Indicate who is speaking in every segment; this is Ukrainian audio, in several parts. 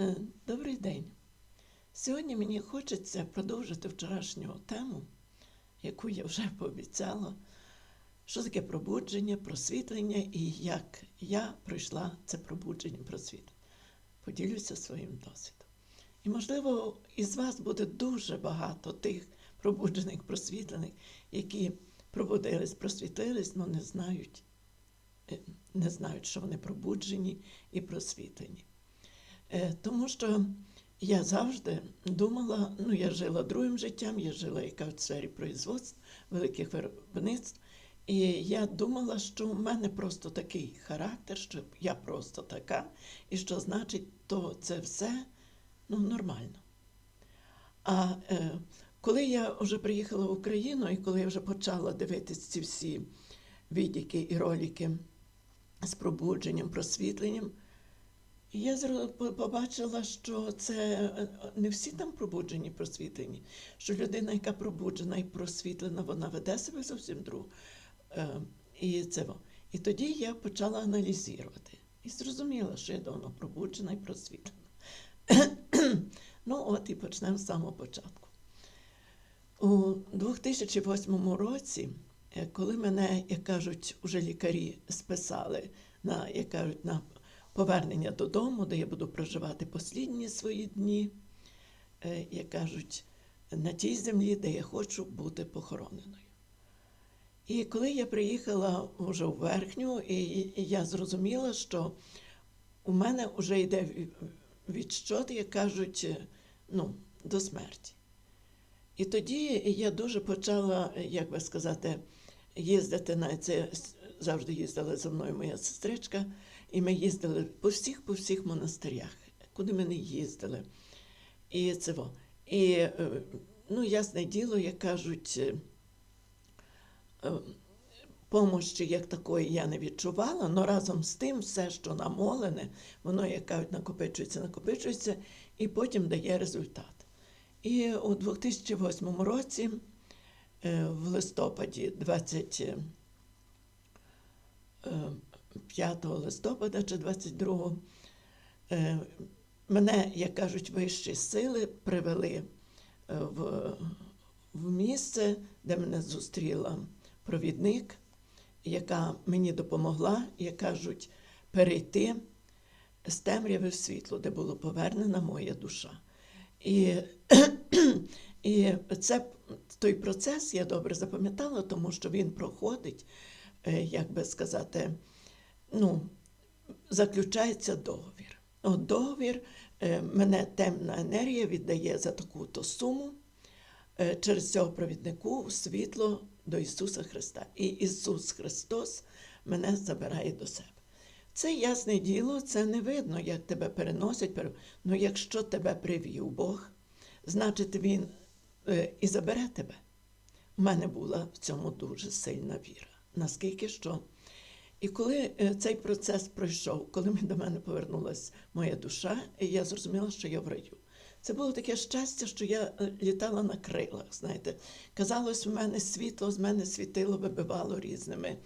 Speaker 1: Е, Добрий день. Сьогодні мені хочеться продовжити вчорашню тему, яку я вже пообіцяла, що таке пробудження, просвітлення і як я пройшла це пробудження, просвітлення. Поділюся своїм досвідом. І, можливо, із вас буде дуже багато тих пробуджених, просвітлених, які пробудились, просвітлились, але не знають, е, не знають, що вони пробуджені і просвітлені. Е, Тому що я завжди думала, ну я жила другим життям, я жила яка в сфері производств, великих виробництв. І я думала, що в мене просто такий характер, що я просто така, і що значить, то це все ну, нормально. А е, коли я вже приїхала в Україну, і коли я вже почала дивитися ці всі відіки і ролики з пробудженням, просвітленням, я побачила, що це е, не всі там пробуджені, просвітлені, що людина, яка пробуджена і просвітлена, вона веде себе зовсім друг. Е, І, це, і тоді я почала аналізувати і зрозуміла, що я давно пробуджена і просвітлена. ну, от і почнемо з самого початку. У 2008 році, е, коли мене, як кажуть, уже лікарі списали на, як кажуть, на повернення додому, де я буду проживати послідні свої дні, е, як кажуть, на тій землі, де я хочу бути похороненою. І коли я приїхала вже в верхню, і я зрозуміла, що у мене вже йде ві- відщот, як кажуть, ну, до смерті. І тоді я дуже почала, як би сказати, їздити на це. Завжди їздила за мною моя сестричка, і ми їздили по всіх, по всіх монастирях, куди ми не їздили. І це. І, е, ну, ясне діло, як кажуть, е, е, помощі як такої я не відчувала, але разом з тим все, що намолене, воно, як кажуть, накопичується, накопичується і потім дає результат. І у 2008 році, в листопаді, 25 листопада чи 22, е, мене, як кажуть, вищі сили привели е, в, в місце, де мене зустріла провідник, яка мені допомогла, як кажуть, перейти з темряви в світло, де була повернена моя душа. І, і це той процес я добре запам'ятала, тому що він проходить, е, як би сказати, ну, заключається договір. От договір е, мене темна енергія віддає за таку-то суму е, через цього провіднику світло до Ісуса Христа. І Ісус Христос мене забирає до себе. Це ясне діло, це не видно, як тебе переносять. Ну, якщо тебе привів Бог, значить Він е, і забере тебе. У мене була в цьому дуже сильна віра. Наскільки що. І коли е, цей процес пройшов, коли до мене повернулася моя душа, я зрозуміла, що я в раю. Це було таке щастя, що я е, літала на крилах. Знаєте, казалось, в мене світло з мене світило, вибивало різними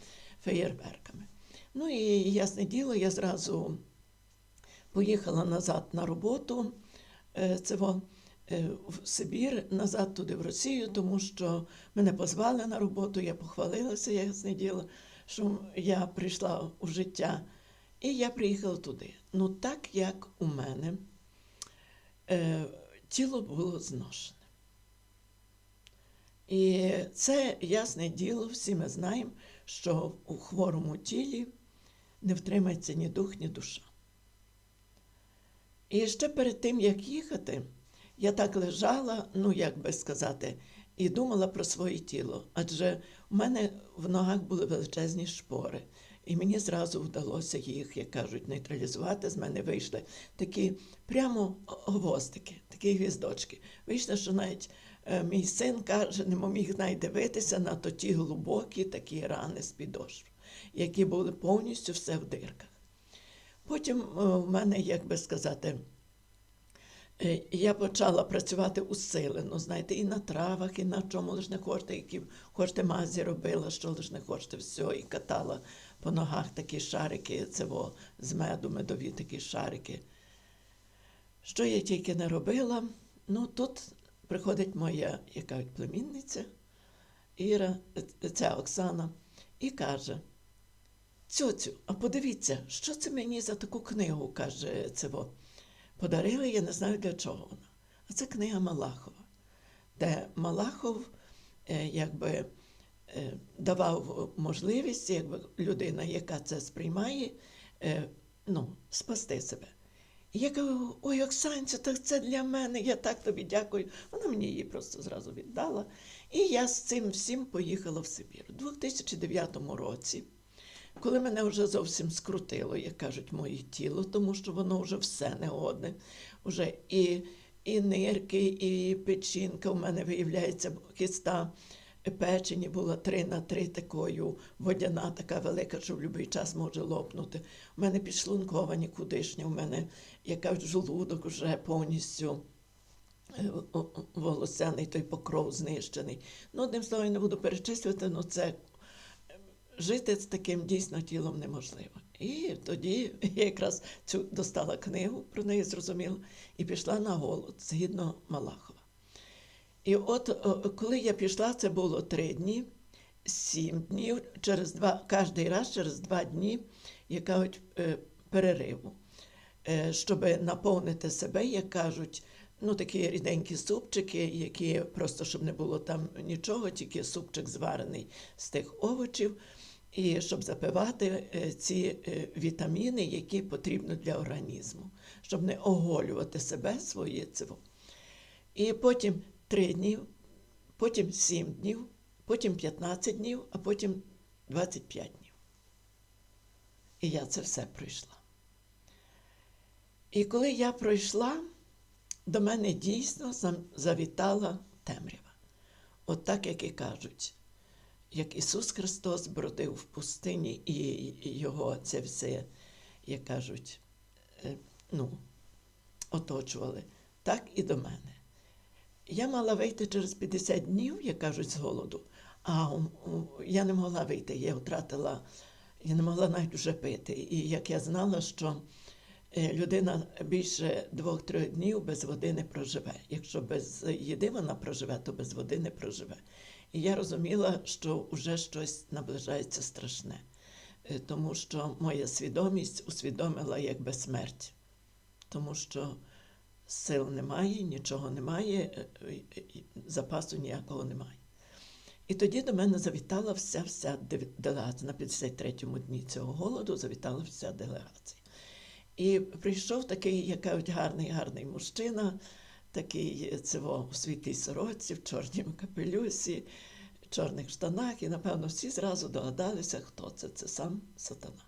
Speaker 1: феєрверками. Ну і ясне діло, я зразу поїхала назад на роботу. Це е, в Сибір, назад туди в Росію, тому що мене позвали на роботу, я похвалилася, ясне діло, що я прийшла у життя. І я приїхала туди. Ну, так як у мене е, тіло було зношене. І це ясне діло, всі ми знаємо, що у хворому тілі не втримається ні дух, ні душа. І ще перед тим, як їхати, я так лежала, ну як би сказати, і думала про своє тіло. Адже в мене в ногах були величезні шпори. І мені зразу вдалося їх, як кажуть, нейтралізувати. З мене вийшли такі прямо гвоздики, такі гвіздочки. Вийшло, що навіть е, мій син каже, не міг навіть дивитися на то ті глибокі такі рани з підошв, які були повністю все в дирках. Потім е, в мене, як би сказати, я почала працювати усилено, знаєте, і на травах, і на чому лиш не хочете, які хочете мазі робила, що лиш не хочете, все, і катала по ногах такі шарики, це во, з меду, медові такі шарики. Що я тільки не робила, ну тут приходить моя, яка племінниця Іра, е, ця Оксана, і каже: Цьоцю, а подивіться, що це мені за таку книгу, каже Цево. Подарили, я не знаю для чого вона. А це книга Малахова, де Малахов е, якби е, давав можливість, якби людина, яка це сприймає, е, ну, спасти себе. І я кажу, ой, Оксанця, так це для мене, я так тобі дякую. Вона мені її просто зразу віддала. І я з цим всім поїхала в Сибір. У 2009 році, коли мене вже зовсім скрутило, як кажуть, моє тіло, тому що воно вже все негодне. Уже і, і нирки, і печінка у мене виявляється киста печені була 3 на 3 такою водяна, така велика, що в будь-який час може лопнути. У мене підшлункова нікудишня, у мене яка желудок вже повністю е, волосяний той покров знищений. Ну, одним словом, я не буду перечислювати, але це е, жити з таким дійсно тілом неможливо. І тоді я якраз цю достала книгу, про неї зрозуміла, і пішла на голод згідно Малахова. І от коли я пішла, це було три дні, сім днів, через два, кожний раз через два дні, як кажуть, е, перериву, Е, щоб наповнити себе, як кажуть, ну такі ріденькі супчики, які просто щоб не було там нічого, тільки супчик зварений з тих овочів, і щоб запивати е, ці е, вітаміни, які потрібні для організму, щоб не оголювати себе своє циво. І потім 3 дні, потім 7 днів, потім 15 днів, а потім 25 днів. І я це все пройшла. І коли я пройшла, до мене дійсно завітала темрява. От так, як і кажуть, як Ісус Христос бродив в пустині і його це все, як кажуть, е, ну, оточували, так і до мене. Я мала вийти через 50 днів, як кажуть, з голоду, а я не могла вийти, я втратила, я не могла навіть вже пити. І як я знала, що е, людина більше двох-трьох днів без води не проживе. Якщо без їди вона проживе, то без води не проживе. І я розуміла, що вже щось наближається страшне, Е, тому що моя свідомість усвідомила якби смерть, тому що сил немає, нічого немає, е, е, запасу ніякого немає. І тоді до мене завітала вся вся делегація. На 53-му дні цього голоду завітала вся делегація. І прийшов такий, як гарний, гарний мужчина, такий цього у світлій сорочці, в чорній капелюсі, в чорних штанах, і, напевно, всі зразу догадалися, хто це. Це сам сатана.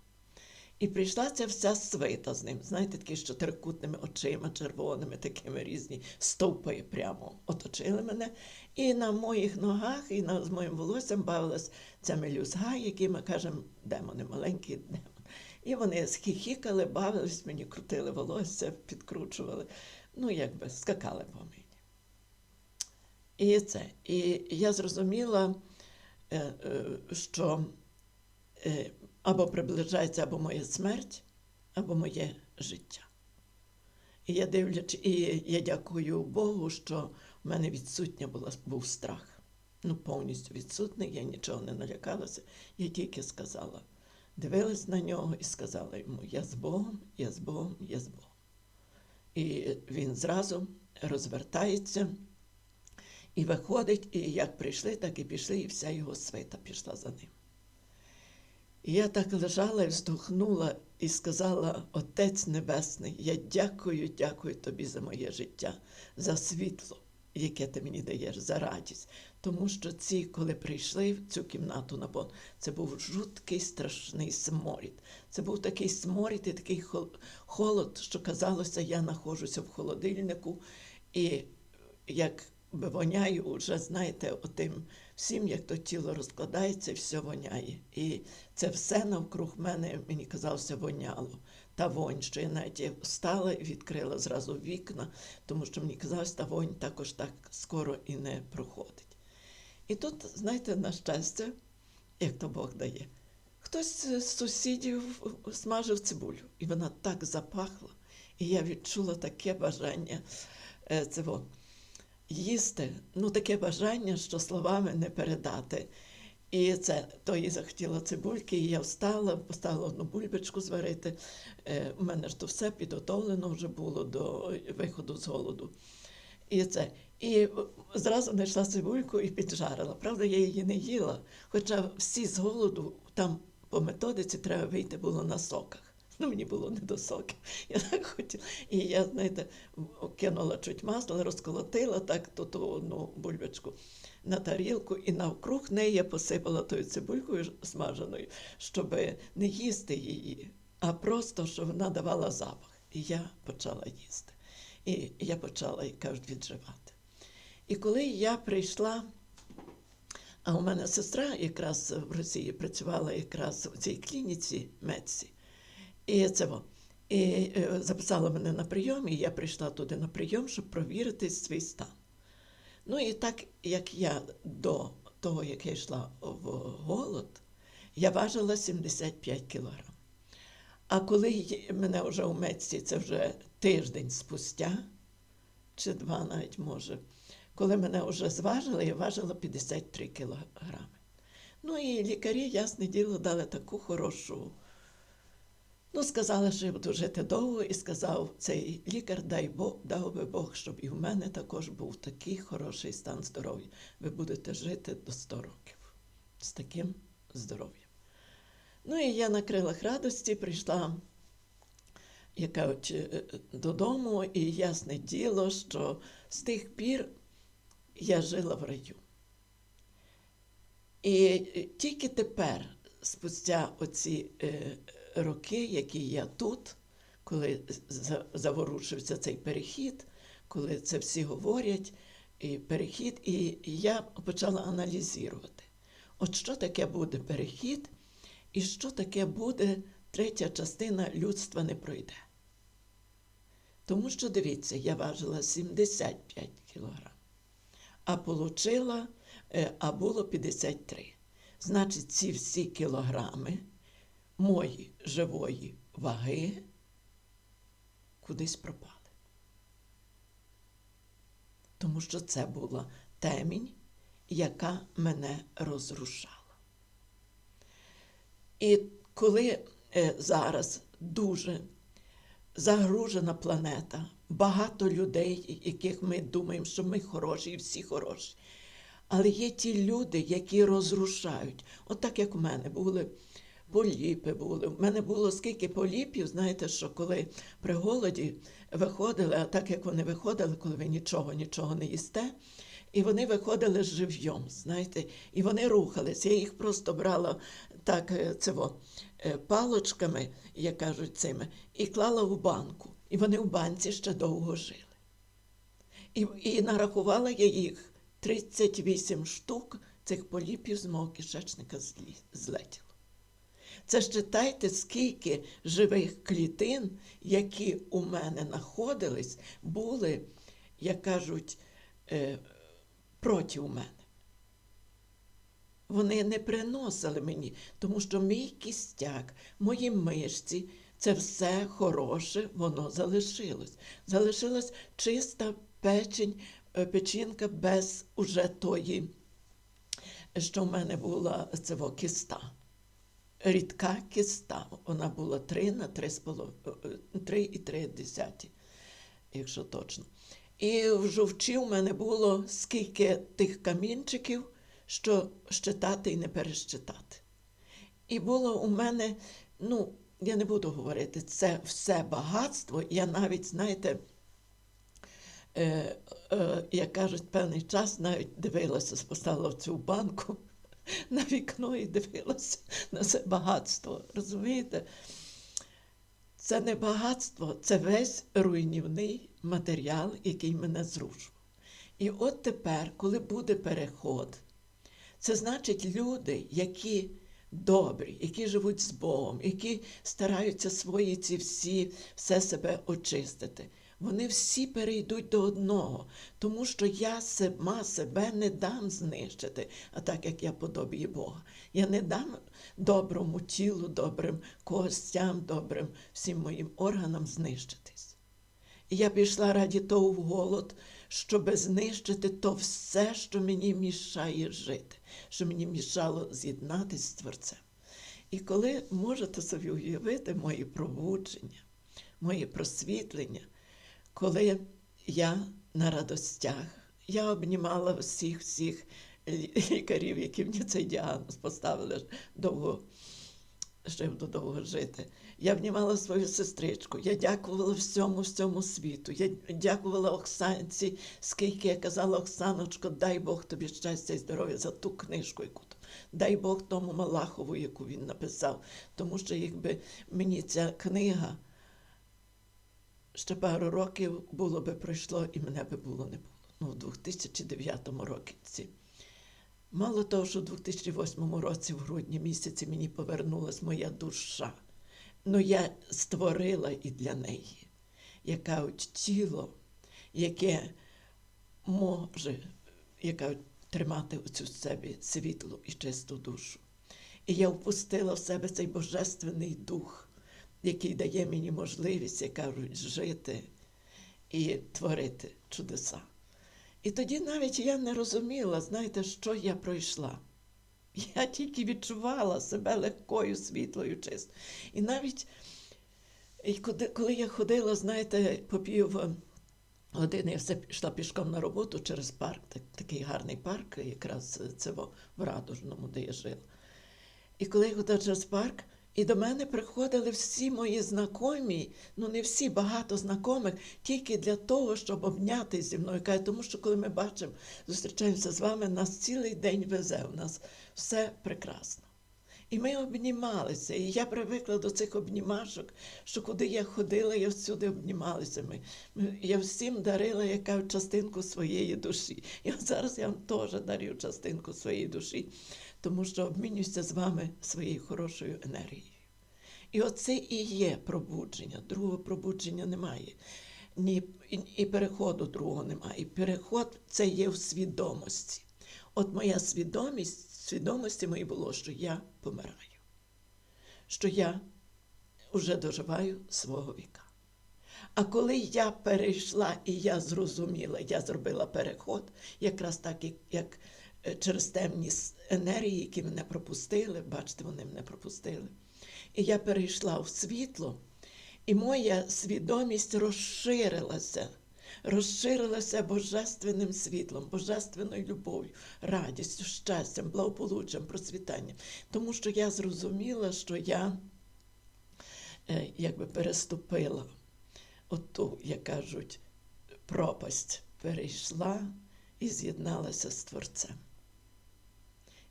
Speaker 1: І прийшла ця вся свита з ним, знаєте, такі з чотирикутними очима, червоними, такими різні стовпи прямо оточили мене. І на моїх ногах, і на, з моїм волоссям бавилась ця мелюзга, які ми кажемо, демони, маленькі демони. І вони схіхікали, бавились, мені крутили волосся, підкручували, ну, якби скакали по мені. І це. І я зрозуміла, е, е, що е, або приближається або моя смерть, або моє життя. І я дивлячи, і я дякую Богу, що в мене відсутня була, був страх. Ну, повністю відсутний, я нічого не налякалася. Я тільки сказала, дивилась на нього і сказала йому: Я з Богом, я з Богом, я з Богом. І він зразу розвертається і виходить, і як прийшли, так і пішли, і вся його свита пішла за ним. І я так лежала і вздохнула і сказала: Отець Небесний, я дякую, дякую тобі за моє життя, за світло, яке ти мені даєш, за радість. Тому що ці, коли прийшли в цю кімнату на пон, це був жуткий страшний сморід. Це був такий сморід і такий холод, що казалося, я знаходжуся в холодильнику, і як би воняю, вже знаєте, отим всім, як то тіло розкладається, все воняє. І це все навкруг мене, мені казалося, воняло. Та вонь, що я навіть встала і відкрила зразу вікна, тому що мені казалось, та вонь також так скоро і не проходить. І тут, знаєте, на щастя, як то Бог дає, хтось з сусідів смажив цибулю, і вона так запахла. І я відчула таке бажання е, цього, їсти, ну таке бажання, що словами не передати. І це то їй захотіла цибульки, і я встала, поставила одну бульбочку зварити. Е, у мене ж то все підготовлено вже було до виходу з голоду. І це. І зразу знайшла цибульку і піджарила. Правда, я її не їла. Хоча всі з голоду там по методиці треба вийти було на соках. Ну, мені було не до соків. Я так хотіла. І я, знаєте, кинула чуть масла, розколотила так ту одну бульбочку на тарілку, і навкруг неї я посипала тою цибулькою смаженою, щоб не їсти її, а просто щоб вона давала запах. І я почала їсти. І я почала, як кажуть, відживати. І коли я прийшла, а у мене сестра якраз в Росії працювала якраз у цій клініці медці, і це. І е, записала мене на прийом, і я прийшла туди на прийом, щоб провірити свій стан. Ну і так як я до того, як я йшла в голод, я важила 75 кілограм. А коли мене вже у медці, це вже тиждень спустя, чи два навіть може, коли мене вже зважили, я важила 53 кілограми. Ну і лікарі, ясне діло, дали таку хорошу. Ну, сказали, що я буду жити довго, і сказав цей лікар, дай Бог, дав би Бог, щоб і в мене також був такий хороший стан здоров'я. Ви будете жити до 100 років з таким здоров'ям. Ну і я на крилах радості прийшла, як кажуть, е, е, додому, і ясне діло, що з тих пір я жила в раю. І е, тільки тепер, спустя оці роки, які я тут, коли заворушився цей перехід, коли це всі говорять, і перехід, і я почала аналізувати, от що таке буде перехід, і що таке буде третя частина людства не пройде. Тому що дивіться, я важила 75 кілограм, а получила, е, а було 53. Значить, ці всі кілограми мої живої ваги кудись пропали. Тому що це була темінь, яка мене розрушала. І коли е, зараз дуже загружена планета, багато людей, яких ми думаємо, що ми хороші і всі хороші. Але є ті люди, які розрушають. От так як у мене були поліпи були. У мене було скільки поліпів, знаєте, що коли при голоді виходили, а так як вони виходили, коли ви нічого, нічого не їсте, і вони виходили з жив'йом, знаєте, і вони рухались. Я їх просто брала так е, цього, е, палочками, як кажуть, цими, і клала в банку. І вони в банці ще довго жили. І, і нарахувала я їх 38 штук цих поліпів з мого кишечника злетіло. Це ж читайте, скільки живих клітин, які у мене знаходились, були, як кажуть, е, проти мене. Вони не приносили мені, тому що мій кістяк, мої мишці, це все хороше, воно залишилось. Залишилась чиста печень, е, печінка без уже тої, що в мене була цього кіста. Рідка кіста. Вона була 3 на 3,3 десяті, якщо точно. І в жовчі в мене було скільки тих камінчиків, що щитати і не перещитати. І було у мене, ну, я не буду говорити, це все багатство. Я навіть, знаєте, е, е, як кажуть, певний час навіть дивилася, поставила в цю банку на вікно і дивилася на це багатство. Розумієте? Це не багатство, це весь руйнівний матеріал, який мене зрушив. І от тепер, коли буде переход, це значить люди, які добрі, які живуть з Богом, які стараються свої ці всі все себе очистити. Вони всі перейдуть до одного, тому що я сама себе не дам знищити, а так як я подобію Бога. Я не дам доброму тілу, добрим костям, добрим всім моїм органам знищитись. І я пішла раді того в голод, щоб знищити то все, що мені мішає жити, що мені мішало з'єднатися з Творцем. І коли можете собі уявити мої пробудження, моє просвітлення, коли я на радостях, я обнімала всіх всіх лікарів, які мені цей діагноз поставили довго, ще довго жити. Я обнімала свою сестричку, я дякувала всьому всьому світу. Я дякувала Оксанці, скільки я казала, Оксаночко, дай Бог тобі щастя і здоров'я за ту книжку, яку дай Бог тому Малахову, яку він написав. Тому що якби мені ця книга ще пару років було би пройшло, і мене би було не було. Ну, в 2009 році. Мало того, що в 2008 році, в грудні місяці, мені повернулась моя душа. Ну, я створила і для неї, яка от тіло, яке може яка тримати оцю в собі світлу і чисту душу. І я впустила в себе цей божественний дух, який дає мені можливість, як кажуть, жити і творити чудеса. І тоді навіть я не розуміла, знаєте, що я пройшла. Я тільки відчувала себе легкою, світлою, чистою. І навіть і коли, я ходила, знаєте, по пів години, я все йшла пішком на роботу через парк, так, такий гарний парк, якраз це в Радужному, де я жила. І коли я ходила через парк, і до мене приходили всі мої знайомі, ну не всі, багато знайомих, тільки для того, щоб обнятися зі мною. Кажуть, тому що коли ми бачимо, зустрічаємося з вами, нас цілий день везе, у нас все прекрасно. І ми обнімалися. І я привикла до цих обнімашок, що куди я ходила, я всюди обнімалася. Ми, я всім дарила яка частинку своєї душі. І зараз я вам теж дарю частинку своєї душі, тому що обмінююся з вами своєю хорошою енергією. І оце і є пробудження. Другого пробудження немає. Ні, і, переходу другого немає. І переход це є в свідомості. От моя свідомість, свідомості моїй було, що я помираю, що я вже доживаю свого віка. А коли я перейшла і я зрозуміла, я зробила переход, якраз так, як, через темні енергії, які мене пропустили, бачите, вони мене пропустили. І я перейшла в світло, і моя свідомість розширилася, розширилася божественним світлом, божественною любов'ю, радістю, щастям, благополуччям, процвітанням. Тому що я зрозуміла, що я е, якби переступила оту, як кажуть, пропасть, перейшла і з'єдналася з Творцем.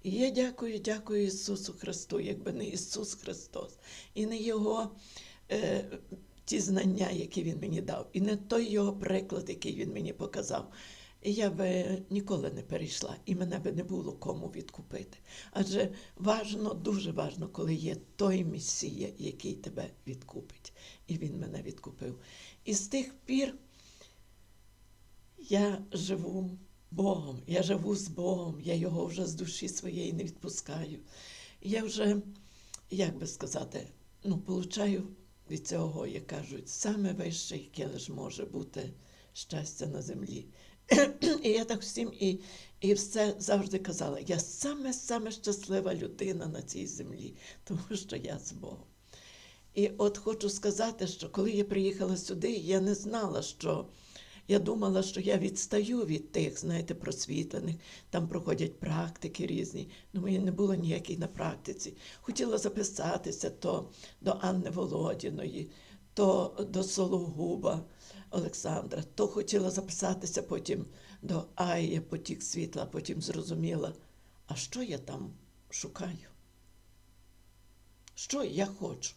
Speaker 1: І я дякую, дякую Ісусу Христу, якби не Ісус Христос, і не Його е, ті знання, які Він мені дав, і не той Його приклад, який Він мені показав. Я би ніколи не перейшла, і мене би не було кому відкупити. Адже важно, дуже важно, коли є той Месія, який тебе відкупить. І він мене відкупив. І з тих пір я живу Богом, я живу з Богом, я його вже з душі своєї не відпускаю. Я вже, як би сказати, ну, получаю від цього, як кажуть, саме вище, яке лише може бути щастя на землі. І я так всім і, і все завжди казала: я саме-саме щаслива людина на цій землі, тому що я з Богом. І от хочу сказати, що коли я приїхала сюди, я не знала, що я думала, що я відстаю від тих, знаєте, просвітлених, там проходять практики різні. Ну, мені не було ніяких на практиці. Хотіла записатися то до Анни Володіної, то до Сологуба Олександра, то хотіла записатися потім до Айя Потік світла, потім зрозуміла, а що я там шукаю? Що я хочу?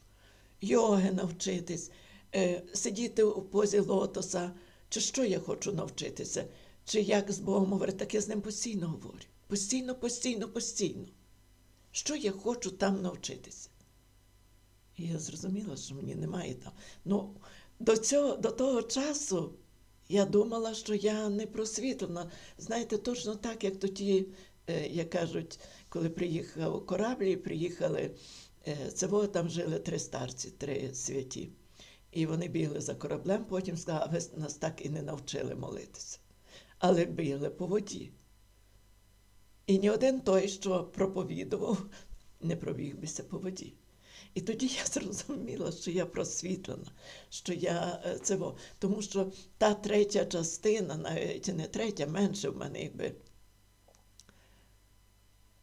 Speaker 1: Йоги навчитись, е, сидіти у позі лотоса, чи що я хочу навчитися, чи як з Богом говорити, так я з ним постійно говорю. Постійно, постійно, постійно. Що я хочу там навчитися? І я зрозуміла, що мені немає там. Ну, до, цього, до того часу я думала, що я не просвітлена. Знаєте, точно так, як тоді, е, як кажуть, коли приїхав корабль, і приїхали, е, це во, там жили три старці, три святі. І вони бігли за кораблем, потім сказали, ви нас так і не навчили молитися. Але бігли по воді. І ні один той, що проповідував, не пробіг бися по воді. І тоді я зрозуміла, що я просвітлена, що я це. Тому що та третя частина, навіть не третя, менше в мене, якби.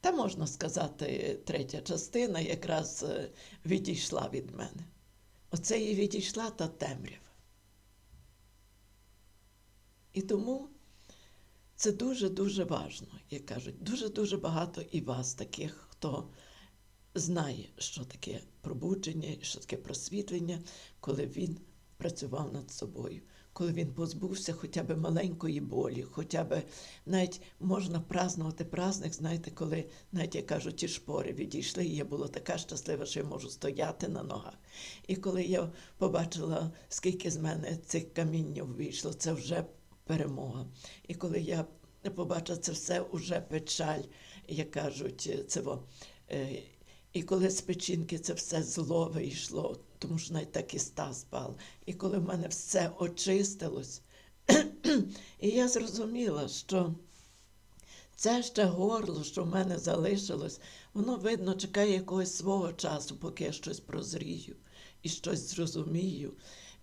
Speaker 1: Та можна сказати, третя частина якраз е, відійшла від мене. Оце і відійшла та темрява. І тому це дуже-дуже важно, як кажуть, дуже-дуже багато і вас, таких, хто знає, що таке пробудження, що таке просвітлення, коли він працював над собою, коли він позбувся хоча б маленької болі, хоча б навіть можна празнувати праздник, знаєте, коли, навіть як кажуть, ті шпори відійшли, і я була така щаслива, що я можу стояти на ногах. І коли я побачила, скільки з мене цих каміннів вийшло, це вже перемога. І коли я побачила це все вже печаль, як кажуть, це е, І коли з печінки це все зло вийшло, тому що навіть так і ста спав. І коли в мене все очистилось, і я зрозуміла, що це ще горло, що в мене залишилось, воно, видно, чекає якогось свого часу, поки я щось прозрію і щось зрозумію.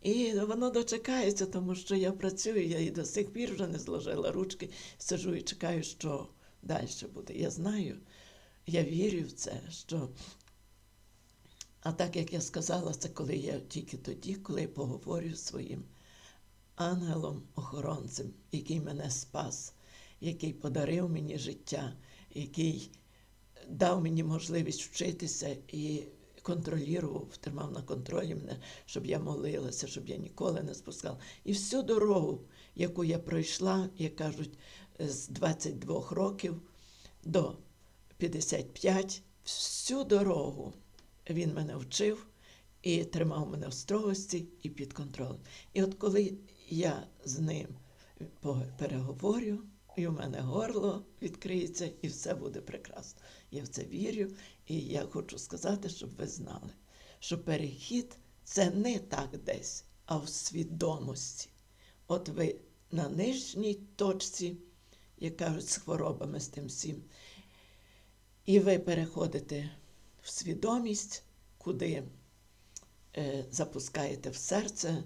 Speaker 1: І воно дочекається, тому що я працюю, я і до сих пір вже не зложила ручки, сижу і чекаю, що далі буде. Я знаю, я вірю в це, що. А так як я сказала, це коли я тільки тоді, коли я поговорю зі своїм ангелом-охоронцем, який мене спас, який подарив мені життя, який дав мені можливість вчитися і контролював, тримав на контролі мене, щоб я молилася, щоб я ніколи не спускала. І всю дорогу, яку я пройшла, як кажуть, з 22 років до 55, всю дорогу він мене вчив і тримав мене в строгості і під контролем. І от коли я з ним переговорю, і у мене горло відкриється, і все буде прекрасно. Я в це вірю, і я хочу сказати, щоб ви знали, що перехід це не так десь, а в свідомості. От ви на нижній точці, як кажуть, з хворобами, з тим всім, і ви переходите в свідомість, куди е, запускаєте в серце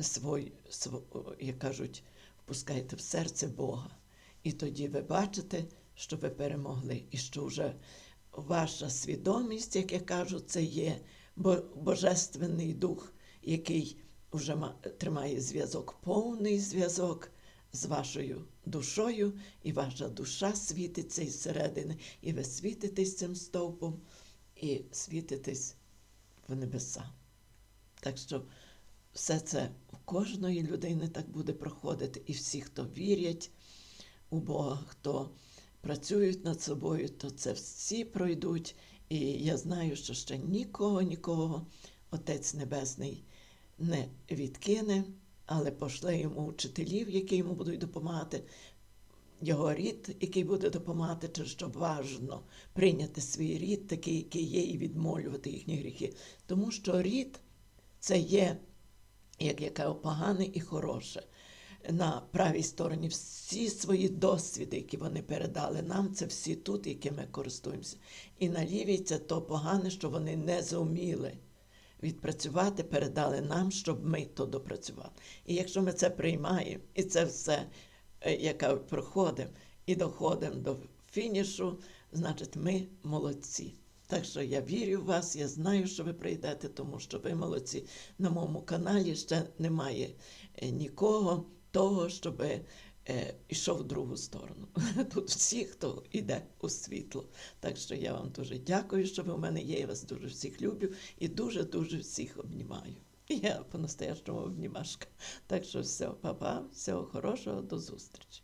Speaker 1: свой, св- як кажуть, впускаєте в серце Бога. І тоді ви бачите, що ви перемогли, і що вже ваша свідомість, як я кажу, це є Бо- Божественний Дух, який вже ма- тримає зв'язок, повний зв'язок з вашою душою, і ваша душа світиться із середини, і ви світитесь цим стовпом, і світитесь в небеса. Так що все це у кожної людини так буде проходити, і всі, хто вірять у Бога, хто працюють над собою, то це всі пройдуть. І я знаю, що ще нікого, нікого Отець Небесний не відкине, але пошле йому учителів, які йому будуть допомагати. Його рід, який буде допомагати, через що важно прийняти свій рід, такий, який є, і відмолювати їхні гріхи. Тому що рід це є, як я кажу, погане і хороше. На правій стороні всі свої досвіди, які вони передали нам, це всі тут, якими користуємося. І на лівій це то погане, що вони не зуміли відпрацювати, передали нам, щоб ми то допрацювали. І якщо ми це приймаємо, і це все, яка проходимо, і доходимо до фінішу, значить ми молодці. Так що я вірю в вас, я знаю, що ви прийдете, тому що ви молодці. На моєму каналі ще немає е, нікого того, щоб е, йшов в другу сторону. Тут всі, хто йде у світло. Так що я вам дуже дякую, що ви в мене є. Я вас дуже всіх люблю і дуже-дуже всіх обнімаю. Я по-настоящому обнімашка. Так що все, папа, всього хорошого, до зустрічі.